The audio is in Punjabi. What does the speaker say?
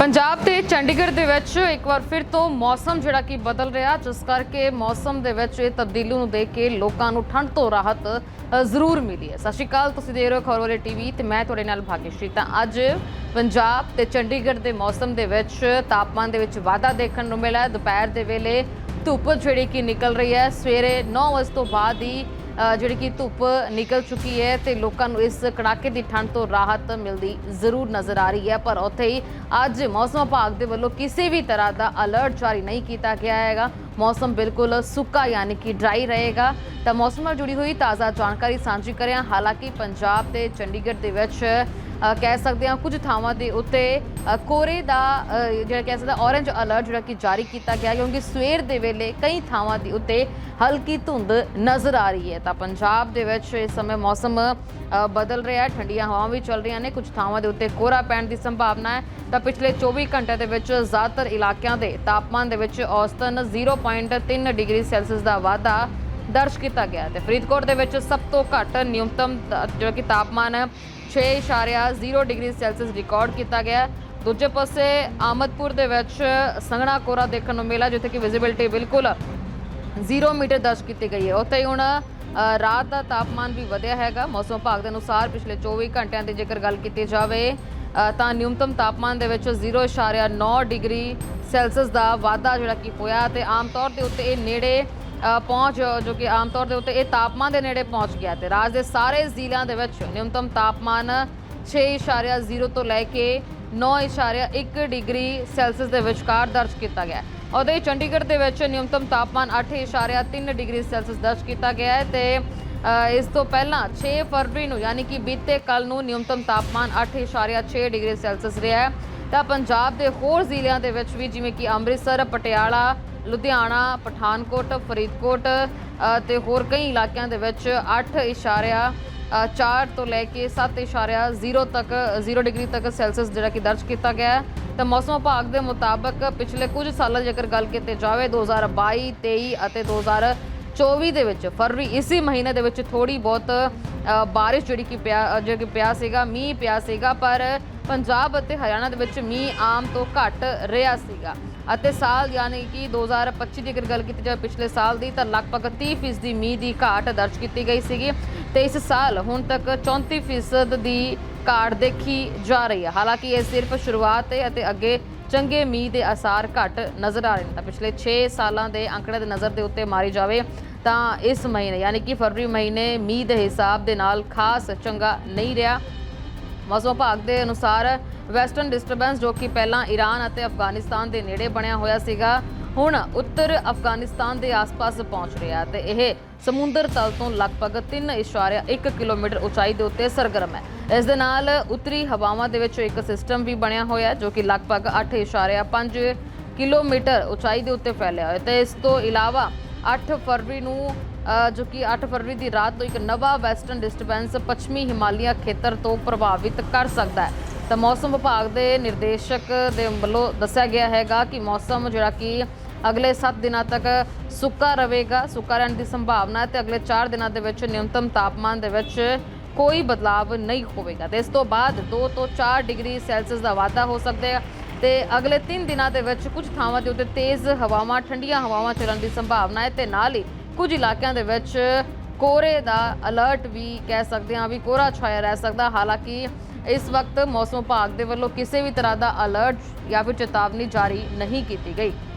ਪੰਜਾਬ ਤੇ ਚੰਡੀਗੜ੍ਹ ਦੇ ਵਿੱਚ ਇੱਕ ਵਾਰ ਫਿਰ ਤੋਂ ਮੌਸਮ ਜਿਹੜਾ ਕਿ ਬਦਲ ਰਿਹਾ, ਜਿਸ ਕਰਕੇ ਮੌਸਮ ਦੇ ਵਿੱਚ ਇਹ ਤਬਦੀਲੀ ਨੂੰ ਦੇਖ ਕੇ ਲੋਕਾਂ ਨੂੰ ਠੰਡ ਤੋਂ ਰਾਹਤ ਜ਼ਰੂਰ ਮਿਲੀ ਹੈ। ਸਤਿ ਸ਼੍ਰੀ ਅਕਾਲ, ਤੁਸੀਂ ਦੇਖ ਰਹੇ ਹੋ ਖਬਰ ਵਾਲੇ ਟੀਵੀ ਤੇ ਮੈਂ ਤੁਹਾਡੇ ਨਾਲ ਭਾਗਿਆਸ਼੍ਰੀ ਤਾਂ ਅੱਜ ਪੰਜਾਬ ਤੇ ਚੰਡੀਗੜ੍ਹ ਦੇ ਮੌਸਮ ਦੇ ਵਿੱਚ ਤਾਪਮਾਨ ਦੇ ਵਿੱਚ ਵਾਧਾ ਦੇਖਣ ਨੂੰ ਮਿਲਿਆ। ਦੁਪਹਿਰ ਦੇ ਵੇਲੇ ਧੁੱਪ ਜਿਹੜੀ ਕਿ ਨਿਕਲ ਰਹੀ ਹੈ। ਸਵੇਰੇ 9 ਵਜੇ ਤੋਂ ਬਾਅਦ ਹੀ ਜਿਹੜੀ ਕਿ ਧੁੱਪ ਨਿਕਲ ਚੁੱਕੀ ਹੈ ਤੇ ਲੋਕਾਂ ਨੂੰ ਇਸ ਕੜਾਕੇ ਦੀ ਠੰਡ ਤੋਂ ਰਾਹਤ ਮਿਲਦੀ ਜ਼ਰੂਰ ਨਜ਼ਰ ਆ ਰਹੀ ਹੈ। ਪਰ ਉੱਥੇ ਹੀ ਅੱਜ ਮੌਸਮ ਵਿਭਾਗ ਦੇ ਵੱਲੋਂ ਕਿਸੇ ਵੀ ਤਰ੍ਹਾਂ ਦਾ ਅਲਰਟ ਜਾਰੀ ਨਹੀਂ ਕੀਤਾ ਗਿਆ ਹੈਗਾ। ਮੌਸਮ ਬਿਲਕੁਲ ਸੁੱਕਾ ਯਾਨੀ ਕਿ ਡਰਾਈ ਰਹੇਗਾ। ਤਾਂ ਮੌਸਮ ਨਾਲ ਜੁੜੀ ਹੋਈ ਤਾਜ਼ਾ ਜਾਣਕਾਰੀ ਸਾਂਝੀ ਕਰਿਆ, ਹਾਲਾਂਕਿ ਪੰਜਾਬ ਤੇ ਚੰਡੀਗੜ੍ਹ ਦੇ ਵਿੱਚ ਕਹਿ ਸਕਦੇ ਹਾਂ ਕੁਝ ਥਾਵਾਂ ਦੇ ਉੱਤੇ ਅ, ਕੋਰੇ ਦਾ ਜਿਹੜਾ ਕਹਿ ਸਕਦੇ ਔਰੇਂਜ ਅਲਰਟ ਜਿਹੜਾ ਕਿ ਜਾਰੀ ਕੀਤਾ ਗਿਆ ਕਿਉਂਕਿ ਸਵੇਰ ਦੇ ਵੇਲੇ ਕਈ ਥਾਵਾਂ ਦੇ ਉੱਤੇ ਹਲਕੀ ਧੁੰਦ ਨਜ਼ਰ ਆ ਰਹੀ ਹੈ। ਤਾਂ ਪੰਜਾਬ ਦੇ ਵਿੱਚ ਇਸ ਸਮੇਂ ਮੌਸਮ ਬਦਲ ਰਿਹਾ ਹੈ ਠੰਡੀਆਂ ਹਵਾਵਾਂ ਵੀ ਚੱਲ ਰਹੀਆਂ ਨੇ ਕੁਝ ਥਾਵਾਂ ਦੇ ਉੱਤੇ ਕੋਹਰਾ ਪੈਣ ਦੀ ਸੰਭਾਵਨਾ ਹੈ। ਤਾਂ ਪਿਛਲੇ 24 ਘੰਟਿਆਂ ਦੇ ਵਿੱਚ ਜ਼ਿਆਦਾਤਰ ਇਲਾਕਿਆਂ ਦੇ ਤਾਪਮਾਨ ਦੇ ਵਿੱਚ ਔਸਤਨ 0.3 ਡਿਗਰੀ ਸੈਲਸੀਅਸ ਦਾ ਵਾਧਾ ਦਰਜ ਕੀਤਾ ਗਿਆ ਤੇ ਫਰੀਦਕੋਟ ਦੇ ਵਿੱਚ ਸਭ ਤੋਂ ਘੱਟ ਨਿਊਨਤਮ ਜਿਹੜਾ ਕਿ ਤਾਪਮਾਨ ਹੈ 6.0 ਡਿਗਰੀ ਸੈਲਸੀਅਸ ਰਿਕਾਰਡ ਕੀਤਾ ਗਿਆ ਦੂਜੇ ਪਾਸੇ ਆਮਦਪੁਰ ਦੇ ਵਿੱਚ ਸੰਘਣਾ ਕੋਰਾ ਦੇਖਣ ਨੂੰ ਮਿਲਿਆ, ਜਿੱਥੇ ਕਿ ਵਿਜ਼ਿਬਿਲਟੀ ਬਿਲਕੁਲ 0 ਮੀਟਰ ਦਰਜ ਕੀਤੀ ਗਈ ਹੈ। ਉੱਥੇ ਹੀ ਹੁਣ ਰਾਤ ਦਾ ਤਾਪਮਾਨ ਵੀ ਵਧਿਆ ਹੈਗਾ। ਮੌਸਮ ਵਿਭਾਗ ਦੇ ਅਨੁਸਾਰ ਪਿਛਲੇ 24 ਘੰਟਿਆਂ ਦੀ ਜੇਕਰ ਗੱਲ ਕੀਤੀ ਜਾਵੇ ਤਾਂ ਨਿਊਨਤਮ ਤਾਪਮਾਨ ਦੇ ਵਿੱਚ 0.9 ਡਿਗਰੀ ਸੈਲਸੀਅਸ ਦਾ ਵਾਧਾ ਜਿਹੜਾ ਕਿ ਹੋਇਆ ਤੇ ਆਮ ਤੌਰ ਦੇ ਉੱਤੇ ਇਹ ਨੇੜੇ ਪਹੁੰਚ, ਜੋ ਕਿ ਆਮ ਤੌਰ ਦੇ ਉੱਤੇ ਇਹ ਤਾਪਮਾਨ ਦੇ ਨੇੜੇ ਪਹੁੰਚ ਗਿਆ ਤੇ ਰਾਜ ਦੇ ਸਾਰੇ ਜ਼ਿਲ੍ਹਿਆਂ ਦੇ ਵਿੱਚ ਨਿਊਨਤਮ ਤਾਪਮਾਨ 6.0 ਤੋਂ ਲੈ ਕੇ 9.1 ਡਿਗਰੀ ਸੈਲਸੀਅਸ ਦੇ ਵਿਚਕਾਰ ਦਰਜ ਕੀਤਾ ਗਿਆ ਉਹਦੇ ਚੰਡੀਗੜ੍ਹ ਦੇ ਵਿੱਚ ਨਿਊਨਤਮ ਤਾਪਮਾਨ 8.3 ਡਿਗਰੀ ਸੈਲਸੀਅਸ ਦਰਜ ਕੀਤਾ ਗਿਆ ਹੈ ਤੇ ਇਸ ਤੋਂ ਪਹਿਲਾਂ 6 ਫਰਵਰੀ ਨੂੰ ਯਾਨੀ ਕਿ ਬੀਤੇ ਕੱਲ ਨੂੰ ਨਿਊਨਤਮ ਤਾਪਮਾਨ 8.6 ਡਿਗਰੀ ਸੈਲਸੀਅਸ ਰਿਹਾ ਹੈ। ਤਾਂ ਪੰਜਾਬ ਦੇ ਹੋਰ ਜ਼ਿਲ੍ਹਿਆਂ ਦੇ ਵਿੱਚ ਵੀ ਜਿਵੇਂ ਕਿ ਅੰਮ੍ਰਿਤਸਰ, ਪਟਿਆਲਾ ਲੁਧਿਆਣਾ ਪਠਾਨਕੋਟ ਫਰੀਦਕੋਟ ਅ, ਤੇ ਹੋਰ ਕਈ ਇਲਾਕਿਆਂ ਦੇ ਵਿੱਚ 8 ਅ, 4 ਤੋਂ ਲੈ ਕੇ 7.0 ਤੱਕ 0 ਡਿਗਰੀ ਤੱਕ ਸੈਲਸੀਅਸ ਜਿਹੜਾ ਕਿ ਦਰਜ ਕੀਤਾ ਗਿਆ ਹੈ। ਤਾਂ ਮੌਸਮ ਵਿਭਾਗ ਦੇ ਮੁਤਾਬਕ ਪਿਛਲੇ ਕੁਝ ਸਾਲਾਂ ਦੀ ਜੇਕਰ ਗੱਲ ਕੀਤੀ ਜਾਵੇ 2022 23 ਅਤੇ 2024 ਦੇ ਵਿੱਚ ਫਰਵਰੀ ਇਸੇ ਮਹੀਨੇ ਦੇ ਵਿੱਚ ਥੋੜੀ ਬਹੁਤ ਬਾਰਿਸ਼ ਜਿਹੜੀ ਕਿ ਪਿਆ ਅ, ਕਿ ਪਿਆ ਸੀਗਾ ਮੀਂਹ ਪਿਆ ਸੀਗਾ ਪਰ ਪੰਜਾਬ ਅਤੇ ਹਰਿਆਣਾ ਦੇ ਵਿੱਚ ਮੀਂਹ ਆਮ ਤੋਂ ਘੱਟ ਰਿਹਾ ਸੀਗਾ। ਅਤੇ ਸਾਲ ਯਾਨੀ ਕਿ 2025 ਦੀ ਅਗਰ ਗੱਲ ਕੀਤੀ ਜਾਵੇ, ਪਿਛਲੇ ਸਾਲ ਦੀ ਤਾਂ ਲਗਭਗ 30% ਮੀਂਹ ਦੀ ਘਾਟ ਦਰਜ ਕੀਤੀ ਗਈ ਸੀਗੀ ਤੇ ਇਸ ਸਾਲ ਹੁਣ ਤੱਕ 34% ਦੀ ਘਾਟ ਦੇਖੀ ਜਾ ਰਹੀ ਹੈ। ਹਾਲਾਂਕਿ ਇਹ ਸਿਰਫ ਸ਼ੁਰੂਆਤ ਹੈ ਅਤੇ ਅੱਗੇ ਚੰਗੇ ਮੀਂਹ ਦੇ ਅਸਾਰ ਘੱਟ ਨਜ਼ਰ ਆ ਰਹੇ ਨੇ। ਤਾਂ ਪਿਛਲੇ 6 ਸਾਲਾਂ ਦੇ ਅੰਕੜੇ ਦੇ ਨਜ਼ਰ ਦੇ ਉੱਤੇ ਮਾਰੀ ਜਾਵੇ ਤਾਂ ਇਸ ਮਹੀਨੇ, ਯਾਨੀ ਕਿ ਫਰਵਰੀ ਮਹੀਨੇ ਮੀਂਹ ਦੇ ਹਿਸਾਬ ਦੇ ਨਾਲ ਖਾਸ ਚੰਗਾ ਨਹੀਂ ਰਿਹਾ। ਮੌਸਮ ਵਿਭਾਗ ਦੇ ਅਨੁਸਾਰ ਵੈਸਟਰਨ ਡਿਸਟਰਬੈਂਸ ਜੋ ਕਿ ਪਹਿਲਾਂ ਈਰਾਨ ਅਤੇ ਅਫਗਾਨਿਸਤਾਨ ਦੇ ਨੇੜੇ ਬਣਿਆ ਹੋਇਆ ਸੀਗਾ, ਹੁਣ ਉੱਤਰ ਅਫਗਾਨਿਸਤਾਨ ਦੇ ਆਸ-ਪਾਸ ਪਹੁੰਚ ਰਿਹਾ ਤੇ ਇਹ ਸਮੁੰਦਰ ਤਲ ਤੋਂ ਲਗਭਗ 3.1 ਕਿਲੋਮੀਟਰ ਉਚਾਈ ਦੇ ਉੱਤੇ ਸਰਗਰਮ ਹੈ। ਇਸ ਦੇ ਨਾਲ ਉੱਤਰੀ ਹਵਾਵਾਂ ਦੇ ਵਿੱਚ ਇੱਕ ਸਿਸਟਮ ਵੀ ਬਣਿਆ ਹੋਇਆ ਜੋ ਕਿ ਲਗਭਗ 8.5 ਕਿਲੋਮੀਟਰ ਉਚਾਈ ਦੇ ਉੱਤੇ ਫੈਲਿਆ ਹੋਇਆ ਹੈ ਤੇ ਇਸ ਤੋਂ ਇਲਾਵਾ 8 ਫਰਵਰੀ ਨੂੰ ਜੋ ਕਿ 8 ਫਰਵਰੀ ਦੀ ਰਾਤ ਤੋਂ ਇੱਕ ਨਵਾਂ ਵੈਸਟਰਨ ਡਿਸਟਰਬੈਂਸ ਪੱਛਮੀ ਹਿਮਾਲਿਆ ਖੇਤਰ ਤੋਂ ਪ੍ਰਭਾਵਿਤ ਕਰ ਸਕਦਾ ਹੈ। ਤਾਂ ਮੌਸਮ ਵਿਭਾਗ ਦੇ ਨਿਰਦੇਸ਼ਕ ਦੇ ਵੱਲੋਂ ਦੱਸਿਆ ਗਿਆ ਹੈਗਾ ਕਿ ਮੌਸਮ ਜਿਹੜਾ ਕਿ ਅਗਲੇ 7 ਦਿਨਾਂ ਤੱਕ ਸੁੱਕਾ ਰਹੇਗਾ, ਸੁੱਕਾ ਰਹਿਣ ਦੀ ਸੰਭਾਵਨਾ ਹੈ ਤੇ ਅਗਲੇ 4 ਦਿਨਾਂ ਦੇ ਵਿੱਚ ਨਿਊਨਤਮ ਤਾਪਮਾਨ ਦੇ ਵਿੱਚ ਕੋਈ ਬਦਲਾਵ ਨਹੀਂ ਹੋਵੇਗਾ। ਤੇ ਇਸ ਤੋਂ ਬਾਅਦ 2 ਤੋਂ 4 ਡਿਗਰੀ ਸੈਲਸੀਅਸ ਦਾ ਵਾਧਾ ਹੋ ਸਕਦਾ ਹੈ ਤੇ ਅਗਲੇ 3 ਦਿਨਾਂ ਦੇ ਵਿੱਚ ਕੁਝ ਥਾਵਾਂ ਦੇ ਉੱਤੇ ਤੇਜ਼ ਹਵਾਵਾਂ, ਠੰਡੀਆਂ ਹਵਾਵਾਂ ਚੱਲਣ ਦੀ ਸੰਭਾਵਨਾ ਹੈ ਤੇ ਨਾਲ ਹੀ ਕੁਝ ਇਲਾਕਿਆਂ ਦੇ ਵਿੱਚ ਕੋਹਰੇ ਦਾ ਅਲਰਟ ਵੀ ਕਹਿ ਸਕਦੇ ਹਾਂ ਵੀ ਕੋਹਰਾ ਛਾਇਆ ਰਹਿ ਸਕਦਾ। ਹਾਲਾਂਕਿ ਇਸ ਵਕਤ ਮੌਸਮ ਵਿਭਾਗ ਦੇ ਵੱਲੋਂ ਕਿਸੇ ਵੀ ਤਰ੍ਹਾਂ ਦਾ ਅਲਰਟ ਜਾਂ ਫਿਰ ਚੇਤਾਵਨੀ ਜਾਰੀ ਨਹੀਂ ਕੀਤੀ ਗਈ।